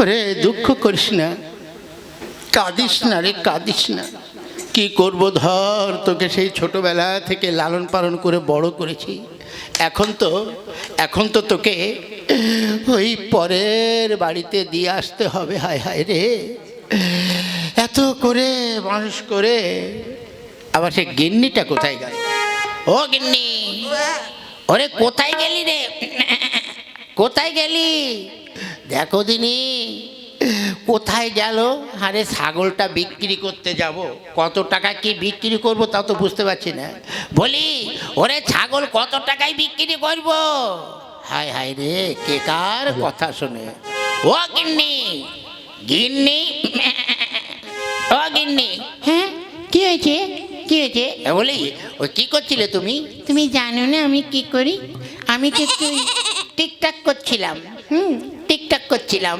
ওরে দুঃখ করিস না। কাঁদিস না রে, কাঁদিস না। কি করব ধর, তোকে সেই ছোটবেলা থেকে লালন পালন করে বড় করেছি। এখন তো এখন তো তোকে ওই পরের বাড়িতে দিয়ে আসতে হবে, হায় হায় রে। এত করে মানুষ করে আবার সে গিন্নিটা কোথায় গেল? ও গিন্নি, ওরে কোথায় গেলি রে? কোথায় গেলি? দেখো দিনি, কোথায় গেল? আরে ছাগলটা বিক্রি করতে যাব। কত টাকা কি বিক্রি করব তা তো বুঝতে পারছি না। বলি, ওরে ছাগল কত টাকায় বিক্রি করব? হায় হায় রে, কে কার কথা শুনে? ও গিন্নি গিন্নি, ও গিন্নি। হ্যাঁ কি হয়েছে? কি হয়েছে? বলি ওই কি করছিলে তুমি? তুমি জানো না আমি কি করি? আমি তো একটু টিকটাক করছিলাম হুম টিকটাক করছিলাম।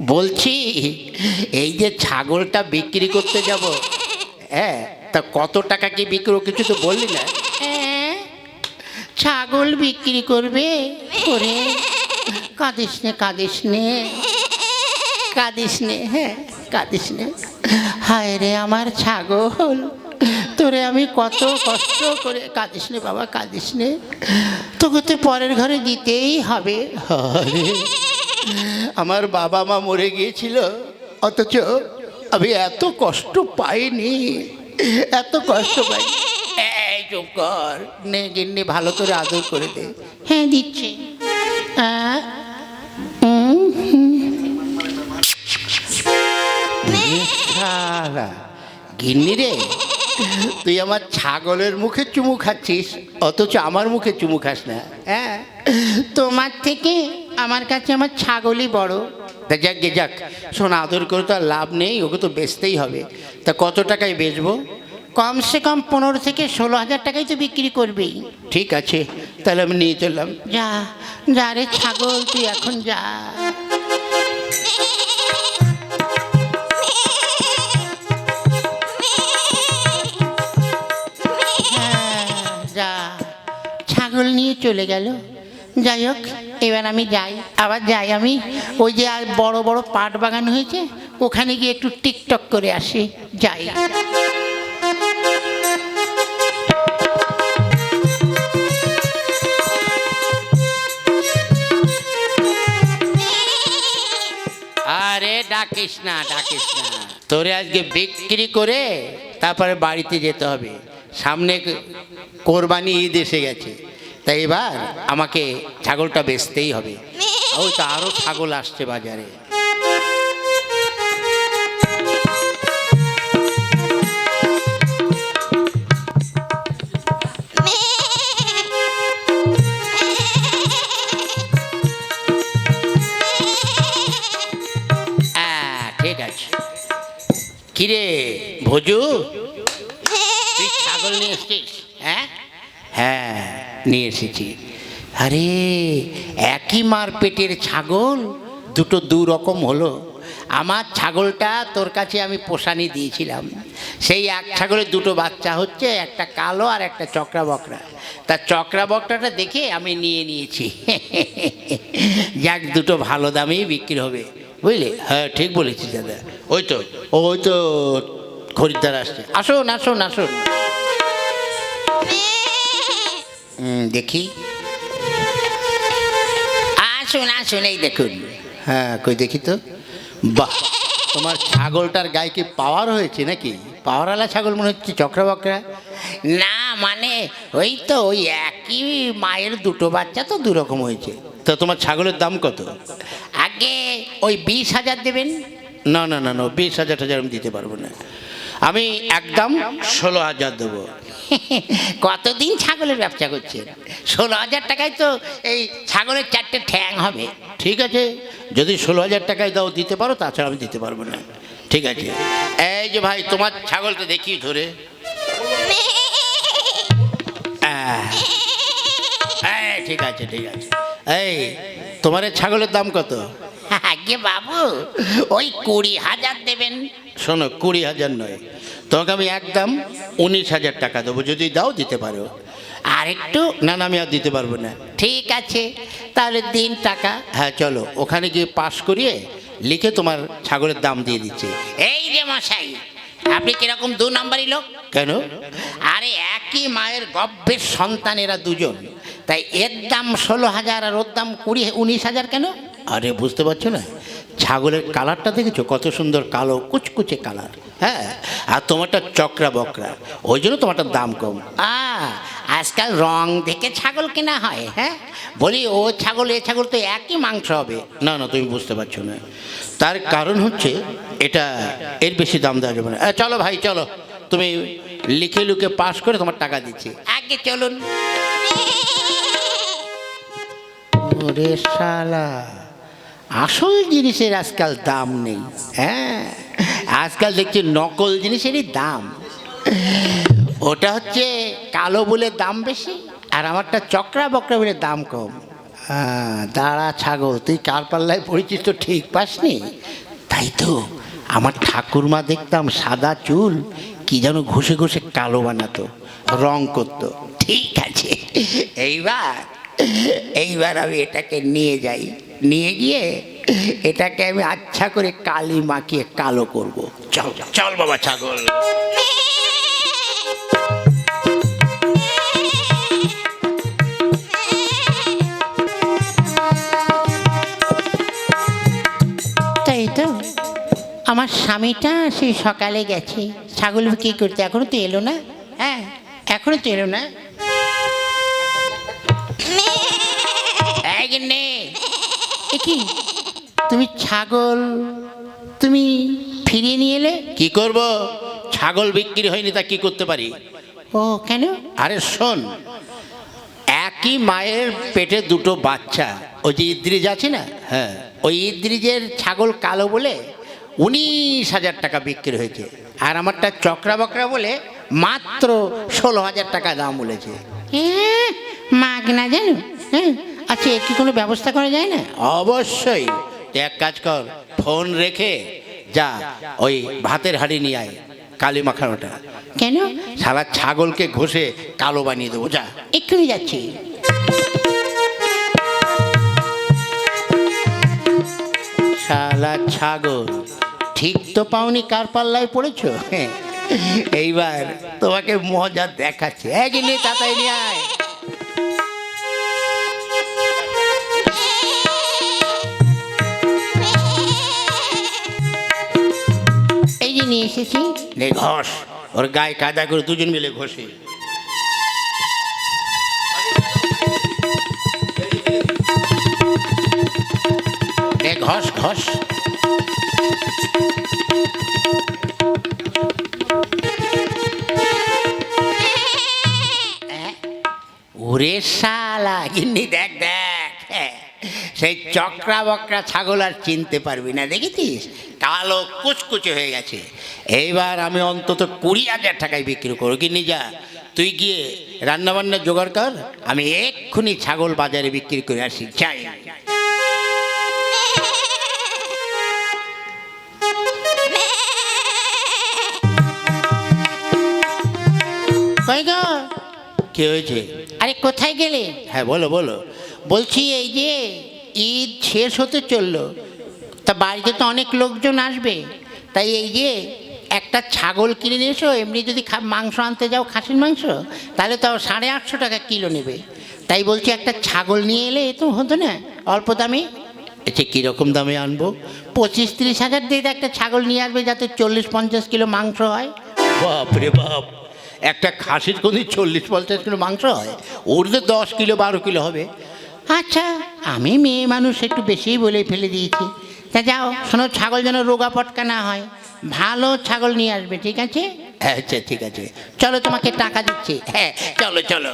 বলছি এই যে ছাগলটা বিক্রি করতে যাব হ্যাঁ তা কত টাকা কি বিক্রি কিছু তো বললি না? হ্যাঁ ছাগল বিক্রি করবে করে কাঁদিস নে কাঁদিস নে কাঁদিস নে হ্যাঁ কাঁদিস নে। হায় রে আমার ছাগল তোরে আমি কত কষ্ট করে কাঁদিস নে বাবা কাঁদিস নে। তোকে তো পরের ঘরে দিতেই হবে। আমার বাবা মা মরে গিয়েছিল অথচ আমি এত কষ্ট পাইনি এত কষ্ট পাই এই চুপ কর নে গিন্নি ভালো করে আদর করে দে। হ্যাঁ দিচ্ছি। আহ, শালা, গিন্নি রে তুই আমার ছাগলের মুখে চুমু খাচ্ছিস অথচ আমার মুখে চুমু খাস না। হ্যাঁ তোমার থেকে আমার কাছে আমার ছাগলই বড়। তা যাক গে যাক শোনা আদর করে তো আর লাভ নেই ওকে তো বেচতেই হবে। তা কত টাকায় বেচবো? কমসে কম পনেরো থেকে ষোলো হাজার টাকাই তো বিক্রি করবেই। ঠিক আছে তাহলে আমি নিয়ে চললাম। যা যা রে ছাগল তুই এখন যা। চলে গেল। যাই হোক, এবার আমি যাই। আবার যাই আমি। ওই যে আর বড় বড় পাট বাগান হয়েছে, ওখানে গিয়ে একটু টিকটক করে আসি। যাই। আরে ডাকিস না ডাকিস না। তোরে আজকে বিক্রি করে তারপরে বাড়িতে যেতে হবে। সামনে কোরবানি ঈদ এসে গেছে। তাই এবার আমাকে ছাগলটা বেচতেই হবে। ওই তো আরও ছাগল আসছে বাজারে। ঠিক আছে। কিরে ভোজু? তুই ছাগল নিয়ে এসছিস হ্যাঁ? হ্যাঁ। নিয়ে এসেছি। আরে, একই মার পেটের ছাগল? দুটো দু রকম হলো। আমার ছাগলটা তোর কাছে আমি পোষানি দিয়েছিলাম। সেই এক ছাগলের দুটো বাচ্চা হচ্ছে, একটা কালো আর একটা চক্রা বকরা তা চক্রা বকরাটা দেখে আমি নিয়ে নিয়েছি। যাক, দুটো ভালো দামেই বিক্রি হবে। বুঝলে? হ্যাঁ ঠিক বলেছিস দাদা। ওই তো ওই তো খরিদ্দার আসছে। আসুন আসুন আসুন। দেখি। আসুন আসুন এই দেখুন। হ্যাঁ কই দেখি তো। বাহ তোমার ছাগলটার গায়ে কি পাওয়ার হয়েছে নাকি? পাওয়ারওয়ালা ছাগল মনে হচ্ছে চক্রা বকরা না মানে ওই তো ওই একই মায়ের দুটো বাচ্চা তো দুরকম হয়েছে। তো তোমার ছাগলের দাম কত? আগে ওই বিশ হাজার দেবেন। না না না না বিশ হাজার টাজার আমি দিতে পারব না। আমি একদম ষোলো হাজার দেবো। কতদিন ছাগলের ব্যবসা করছেন ষোলো হাজার টাকায় তো এই ছাগলের চারটে ঠ্যাং হবে। ঠিক আছে যদি ষোলো হাজার টাকায় দাও দিতে পারো তাছাড়া আমি দিতে পারব না। ঠিক আছে। এই যে ভাই তোমার ছাগলটা দেখি ধরে। ঠিক আছে ঠিক আছে। এই তোমার ছাগলের দাম কত? আগে বাবু ওই কুড়ি হাজার দেবেন। শোনো কুড়ি হাজার নয়। তোমাকে আমি একদম উনিশ হাজার টাকা দেবো যদি দাও দিতে পারো। আর একটু না না আমি আর দিতে পারব না। ঠিক আছে তাহলে দিন টাকা। হ্যাঁ চলো ওখানে গিয়ে পাস করিয়ে লিখে তোমার ছাগলের দাম দিয়ে দিচ্ছে। এই যে মশাই আপনি কীরকম দু নম্বরই লোক? কেন? আরে একই মায়ের গর্ভের সন্তান এরা দুজন। তাই এর দাম ষোলো হাজার আর ওর দাম কুড়ি উনিশ হাজার কেন? আরে বুঝতে পারছ না? ছাগলের কালারটা দেখেছ? কত সুন্দর কালো, কুচকুচে কালার। হ্যাঁ? আর তোমারটা চক্রা বকরা। ওই জন্য তোমারটার দাম কম। আ আজকাল রং দেখে ছাগল কেনা হয় হ্যাঁ? বলি, ও ছাগল, এ ছাগল তো একই মাংস হবে। না না, তুমি বুঝতে পারছ না। তার কারণ হচ্ছে, এটা এর বেশি দাম দেওয়া যাবে না। চলো ভাই, চলো। তুমি লিখে লুকে পাস করে তোমার টাকা দিচ্ছি। আগে চলুন। শালা। আসল জিনিসের আজকাল দাম নেই হ্যাঁ? আজকাল দেখছি নকল জিনিসেরই দাম। ওটা হচ্ছে কালো বলে দাম বেশি, আর আমারটা চক্রা বকরা বলে দাম কম। হ্যাঁ দাঁড়া ছাগল, তুই কার পাল্লায় তো ঠিক পাসনি? তাই তো, আমার ঠাকুরমা দেখতাম সাদা চুল, কি যেন ঘষে ঘষে কালো বানাতো, রং করতো। ঠিক আছে, এইবার এইবার আমি এটাকে নিয়ে যাই। নিয়ে গিয়ে এটাকে আমি আচ্ছা করে কালি মাখিয়ে কালো করব। চল চল বাবা ছাগল। তাই তো? আমার স্বামীটা সেই সকালে গেছে। ছাগল বিক্রি করতে। এখনও তো এলো না? হ্যাঁ এখনও তো এলো না? কি? তুমি ছাগল তুমি ফিরিয়ে নিয়ে এলে? কি করব? ছাগল বিক্রি হয়নি তা কি করতে পারি? ও কেন? আরে শোন একই মায়ের পেটে দুটো বাচ্চা। ওই যে ইদ্রিজ আছে না? হ্যাঁ ওই ইদ্রিজের ছাগল কালো বলে উনিশ হাজার টাকা বিক্রি হয়েছে। আর আমারটা চক্রা বকরা বলে মাত্র ষোলো হাজার টাকা দাম বলেছে। হ্যাঁ মাগ না জানো হ্যাঁ? আচ্ছা এর কি কোনো ব্যবস্থা করা যায় না? অবশ্যই। তুই এক কাজ কর ফোন রেখে যা ওই ভাতের হাড়ি নিয়ে আয় কালী মাখানোটা। কেন? সারা ছাগলকে ঘষে কালো বানিয়ে দেবো যা। এক্ষুনি যাচ্ছি। শালা ছাগল ঠিক তো পাওনি কার পাল্লায় পড়েছো? এইবার তোমাকে মজা দেখাচ্ছে। এক নিয়ে তাতাই নিয়ে আয়। নিয়ে এসেছি। নে ঘষ ওর গায়ে কাদা করে দুজন মিলে ঘষে। ঘষ। ঘষ ওরে শালা গিন্নি দেখ দেখ। সেই চক্রা বকরা ছাগল আর চিনতে পারবি না দেখেছিস? কালো কুচকুচে হয়ে গেছে। এইবার আমি অন্তত কুড়ি হাজার টাকায় বিক্রি করো গিন্নি যা তুই গিয়ে রান্নাবান্না জোগাড় কর আমি এক্ষুনি ছাগল বাজারে বিক্রি করে আসি। চাই কি হয়েছে? আরে কোথায় গেলে? হ্যাঁ বলো বলো। বলছি এই যে ঈদ শেষ হতে চলল। তা বাড়িতে তো অনেক লোকজন আসবে। তাই এই যে একটা ছাগল কিনে নিয়ে এসো এমনি যদি মাংস আনতে যাও খাসির মাংস তাহলে তাও সাড়ে আটশো টাকা কিলো নেবে। তাই বলছি একটা ছাগল নিয়ে এলে এ তো হতো না অল্প দামে। এতে কীরকম দামে আনব? পঁচিশ তিরিশ হাজার দিয়ে একটা ছাগল নিয়ে আসবে যাতে চল্লিশ পঞ্চাশ কিলো মাংস হয়। বাপ রে বাপ একটা খাসির কোন চল্লিশ পঞ্চাশ কিলো মাংস হয়? ওর তো দশ কিলো বারো কিলো হবে। আচ্ছা আমি মেয়ে মানুষ একটু বেশিই বলে ফেলে দিয়েছি। তা যাও শোনো ছাগল যেন রোগা পটকা না হয়। ভালো ছাগল নিয়ে আসবে ঠিক আছে? আচ্ছা ঠিক আছে। চলো তোমাকে টাকা দিচ্ছি। হ্যাঁ চলো চলো।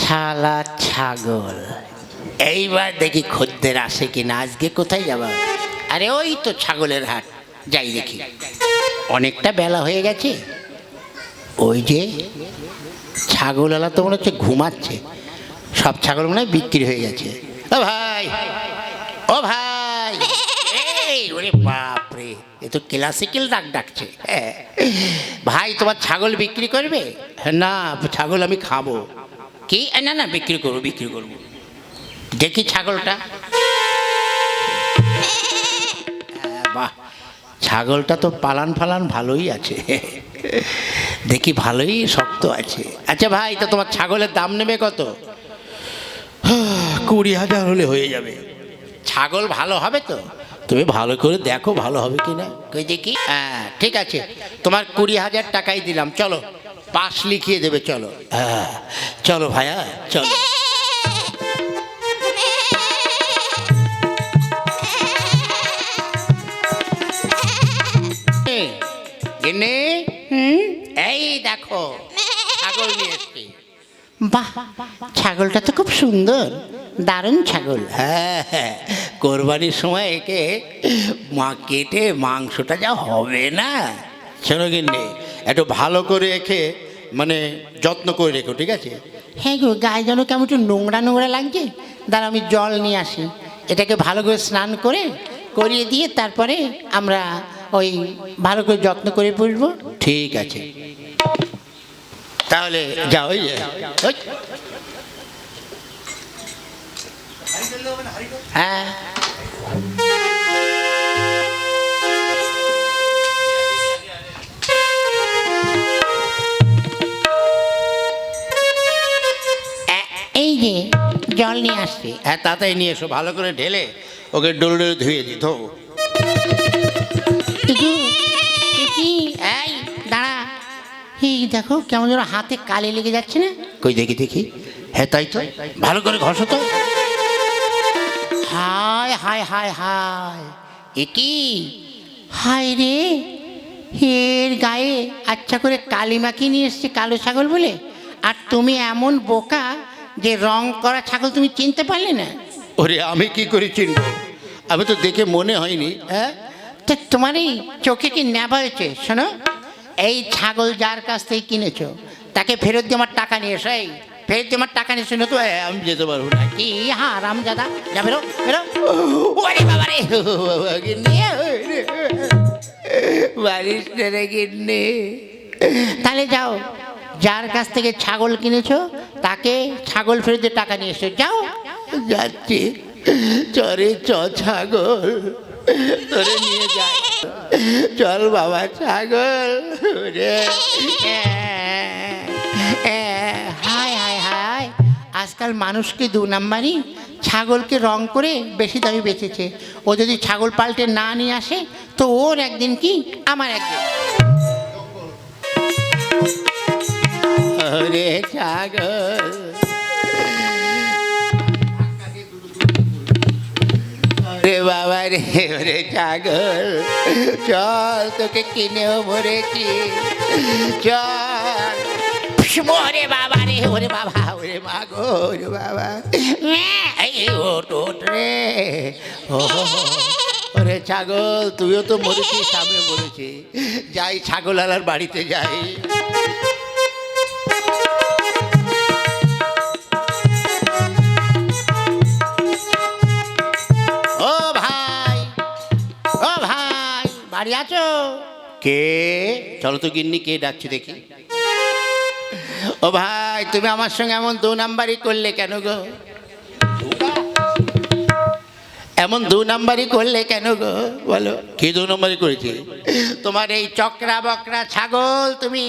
শালা ছাগল। এইবার দেখি খদ্দের আসে কিনা আজকে কোথায় যাবা? আরে ওই তো ছাগলের হাট, যাই দেখি। অনেকটা বেলা হয়ে গেছে। ওই যে ছাগলওয়ালা তো মনে হচ্ছে ঘুমাচ্ছে। সব ছাগল মনে হয় বিক্রি হয়ে গেছে। ও ভাই ও ভাই। ওরে বাপরে, এ তো ক্লাসিক্যাল ডাক ডাকছে। হ্যাঁ। ভাই, তোমার ছাগল বিক্রি করবে? না, ছাগল আমি খাব। কি? না না, বিক্রি করব বিক্রি করব। দেখি ছাগলটা। বাহ ছাগলটা তো পালান ফালান ভালোই আছে। দেখি ভালোই শক্ত আছে। আচ্ছা ভাই তো তোমার ছাগলের দাম নেবে কত? কুড়ি হাজার হলে হয়ে যাবে। ছাগল ভালো হবে তো? তুমি ভালো করে দেখো ভালো হবে কি না। কই দেখি? হ্যাঁ ঠিক আছে। তোমার কুড়ি হাজার টাকাই দিলাম। চলো পাশ লিখিয়ে দেবে চলো। হ্যাঁ চলো ভাইয়া চলো। গিন্নি? এই দেখো ছাগল নিয়ে এসছি বাহ ছাগলটা তো খুব সুন্দর দারুণ ছাগল। হ্যাঁ হ্যাঁ কোরবানির সময় একে মা কেটে মাংসটা যা হবে না। শোনো কিনে একটু ভালো করে একে মানে যত্ন করে রেখো ঠিক আছে? হ্যাঁ গো গায়ে যেন কেমন একটু নোংরা নোংরা লাগছে। দাঁড়া আমি জল নিয়ে আসি। এটাকে ভালো করে স্নান করে করিয়ে দিয়ে তারপরে আমরা ওই ভালো করে যত্ন করে পুষবো ঠিক আছে। তাহলে যা ওই। হ্যাঁ। এই যে জল নিয়ে আসছি। হ্যাঁ তাড়াতাড়ি নিয়ে এসো ভালো করে ঢেলে ওকে ডোলে ডোল ধুয়ে দিত ইকু, ইকি, এই দাঁড়া। এই দেখো কেমন যেন হাতে কালি লেগে যাচ্ছে না? কই দেখি দেখি। হ্যাঁ তাই তো। ভালো করে ঘষো তো। হায় হায় হায় হায়। এ কি? হায় রে এর গায়ে আচ্ছা করে কালি মাখিয়ে নিয়ে এসছে কালো ছাগল বলে? আর তুমি এমন বোকা যে রং করা ছাগল তুমি চিনতে পারলে না? ওরে আমি কি করে চিনব? আমি তো দেখে মনে হয়নি হ্যাঁ? তো তোমার এই চোখে কি নেবা হয়েছে? শোনো, এই ছাগল যার কাছ থেকে কিনেছো, তাকে ফেরত দিয়ে আমার টাকা নিয়ে এসো, এই। ফেরত দিয়ে আমার টাকা নিয়ে শুনে তো আমি যেতে পারব না। কি হ্যাঁ রাম দাদা যা, বেরো বেরো। ওরে বাবা রে কিনে তাহলে যাও, যার কাছ থেকে ছাগল কিনেছো, তাকে ছাগল ফেরত দিয়ে টাকা নিয়ে এসো। যাও, যাচ্ছি, চরে চ ছাগল। তোরে নিয়ে যাই চল বাবা, ছাগল। রে। হায় হায় হায়। আজকাল মানুষকে দু নাম্বারই? ছাগলকে রং করে বেশি দামে বেচেছে। ও যদি ছাগল পাল্টে না নিয়ে আসে, তো ওর একদিন কি? আমার একদিন। ছাগল। রে বাবা রে ওরে ছাগল চল তোকে কিনেও মরেছি চল ওরে বাবা রে ওরে বাবা ওরে মা গো ওরে বাবা এই ওট ওট রে ও ওরে ছাগল তুইও তো মরেছিস সামনে মরেছি যাই ছাগল আলার বাড়িতে যাই বাড়ি আছো? কে? চলো তো গিন্নি কে ডাকছি দেখি। ও ভাই তুমি আমার সঙ্গে এমন দু নাম্বারই করলে কেন গো? এমন দু নাম্বারই করলে কেন গো? বলো। কি দু নাম্বারই করেছি? তোমার এই চক্রা বকরা ছাগল তুমি?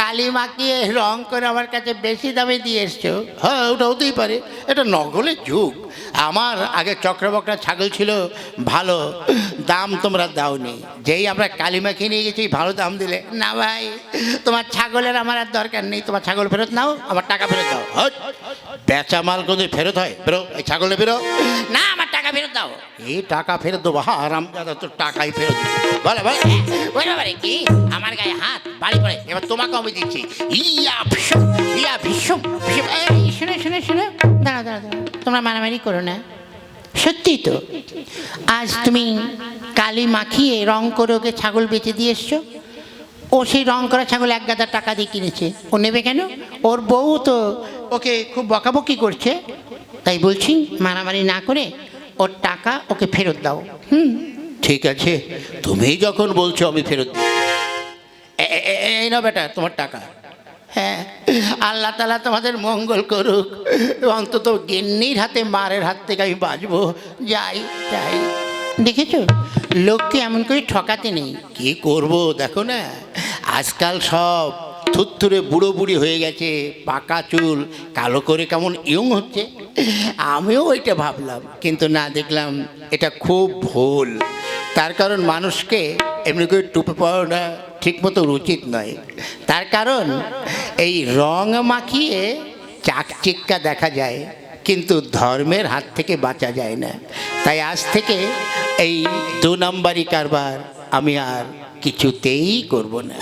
কালি মাখিয়ে রং করে আমার কাছে বেশি দামে দিয়ে এসছো। হ্যাঁ ওটা হতেই পারে। এটা নকলের যুগ। আমার আগে চক্রবকরা ছাগল ছিল ভালো দাম তোমরা দাওনি। যেই আমরা কালিমাখি নিয়ে গেছি ভালো দাম দিলে না ভাই তোমার ছাগলের আমার আর দরকার নেই তোমার ছাগল ফেরত নাও আমার টাকা ফেরত দাও! বেচা মাল কোনো ফেরত হয়? বেরো এই ছাগলে বেরো না আমার টাকা ফেরত দাও। এই টাকা ফেরত দেবো। হ্যাঁ আরাম দাদা তো টাকাই ফেরত। বলে বলে। ওই কি? আমার গায়ে হাত বাড়ি পড়ে। এবার তোমাকে আমি দিচ্ছি। ইয়া ভীষণ ইয়া ভীষণ শোনো শোনো শোনো। দাঁড়া দাঁড়া দাঁড়া তোমরা মারামারি করো না। সত্যি তো? আজ তুমি কালি মাখিয়ে রং করে ওকে ছাগল বেঁচে দিয়ে এসছো? ও সেই রং করা ছাগল এক গাদা টাকা দিয়ে কিনেছে। ও নেবে কেন? ওর বউ তো ওকে খুব বকাবকি করছে। তাই বলছি, মারামারি না করে ওর টাকা ওকে ফেরত দাও। হুম? ঠিক আছে। তুমি যখন বলছো আমি ফেরত দিই। এই না বেটা, তোমার টাকা। হ্যাঁ আল্লাহ তালা তোমাদের মঙ্গল করুক। অন্তত গেন্নির হাতে, মারের হাত থেকে আমি বাঁচবো। যাই যাই। দেখেছ? লোককে এমন করে ঠকাতে নেই। কি করব, দেখো না? আজকাল সব থুত্থুরে বুড়ো বুড়ি হয়ে গেছে, পাকা চুল, কালো করে কেমন ইয়ং হচ্ছে। আমিও ওইটা ভাবলাম, কিন্তু না দেখলাম এটা খুব ভুল। তার কারণ মানুষকে এমনি করে টুপে পড়ানোটা ঠিক মতো উচিত নয়। তার কারণ, এই রং মাখিয়ে চাকচিক্কা দেখা যায়, কিন্তু ধর্মের হাত থেকে বাঁচা যায় না। তাই আজ থেকে এই দু নম্বরই কারবার আমি আর কিছুতেই করব না।